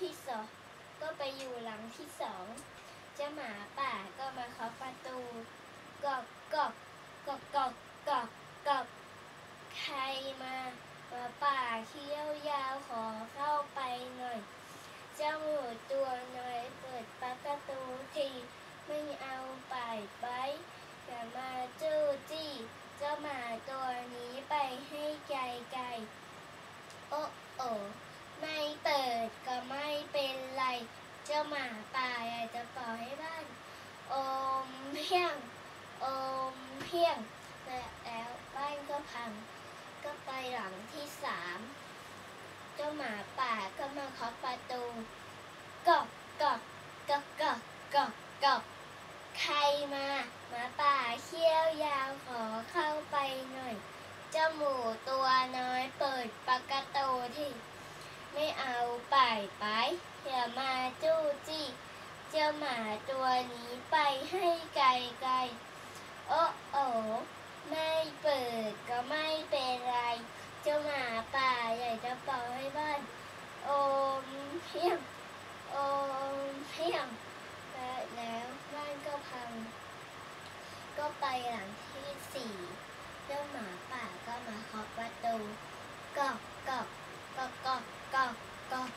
ที่สองก็ไปอยู่หลังที่สองเจ้าหมาป่าก็มาเคาะประตูกอกกอกกอกกอกกอกกอกใครมามา พียงโอมเพียงและแล้วบ้านก็พัง ก็ไปหลังที่สามเจ้าหมาป่าก็มาเคาะประตูกอกกอกกอกกอกกอกกอกใครมาหมาป่าเขี้ยวยาวขอเข้าไปหน่อยเจ้าหมูตัวน้อยเปิดประตูที่ ไม่เอาไปไปอย่ามาจู้จี้ เจ้าหมาตัวนี้ไปให้ไกลไกลโอ้โอไม่เปิดก็ไม่เป็นไร เจ้าหมาป่าอยากจะเป่าให้บ้านโอมเพียงโอมเพียงและแล้วบ้านก็พัง ก็ไปหลังที่สี่เจ้าหมาป่าก็มาเคาะประตูกอกกอกกอกกอกกอกกอก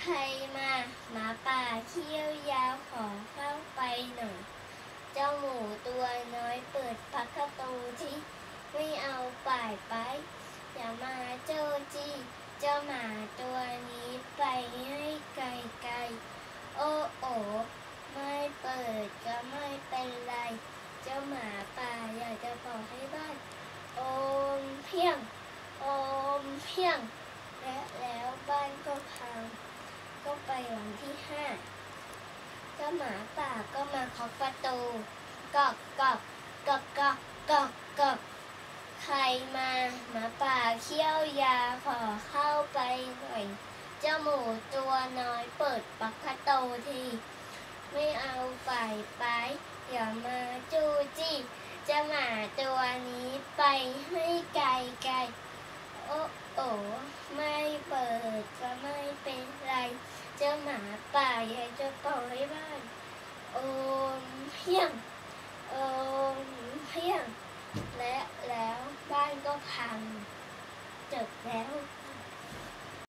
ใครมาหมาป่า เขี้ยวยาวขอเข้าไปหน่อย เจ้าหมูตัวน้อยเปิดพักประตูที่ไม่เอาป่ายไป อย่ามาเจ้าจี้เจ้าหมาตัวนี้ไปให้ไกลไกลๆ โอ้โอไม่เปิดก็ไม่เป็นไร เจ้าหมาป่าอยากจะบอกให้บ้าน โอมเพียง โอมเพียงและแล้วบ้านก็พัง ก็ไปหลังที่ห้าเจ้า หมาป่าก็มาเคาะประตูกอกกอกกอกกอกกอกกอกใครมาหมาป่าเขี้ยวยาขอเข้าไปหน่อย เจ้าหมูตัวน้อยเปิดปักประตูที ไม่เอาไปไปอย่ามาจูจี้จ้าหมาตัวนี้ไปให้ไกลไกลโอ้โอไม่เปิดก็ไม่เป็นไร เจ้าหมาป่าอยากจะปล่อยให้บ้านโอมเพียงโอมเพียงและแล้วบ้านก็พังจบแล้ว